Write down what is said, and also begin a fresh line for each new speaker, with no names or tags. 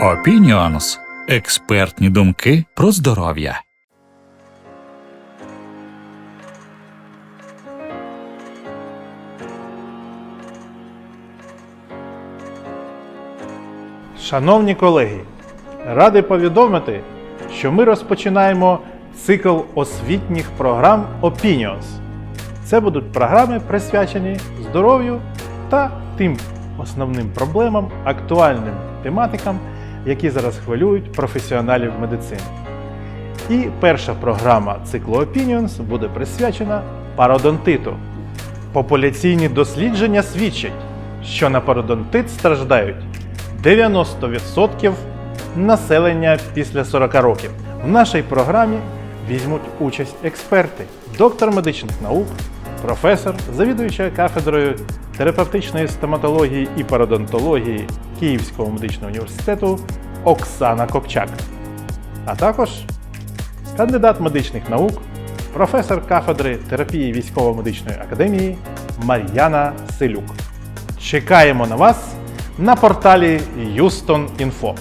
Opinions. Експертні думки про здоров'я.
Шановні колеги, радий повідомити, що ми розпочинаємо цикл освітніх програм Opinions. Це будуть програми, присвячені здоров'ю та тим основним проблемам, актуальним тематикам, які зараз хвилюють професіоналів медицини. І перша програма циклу Opinions буде присвячена пародонтиту. Популяційні дослідження свідчать, що на пародонтит страждають 90% населення після 40 років. В нашій програмі візьмуть участь експерти, доктор медичних наук, професор, завідуюча кафедрою терапевтичної стоматології і пародонтології Київського медичного університету Оксана Копчак, а також кандидат медичних наук, професор кафедри терапії військово-медичної академії Мар'яна Селюк. Чекаємо на вас на порталі Info.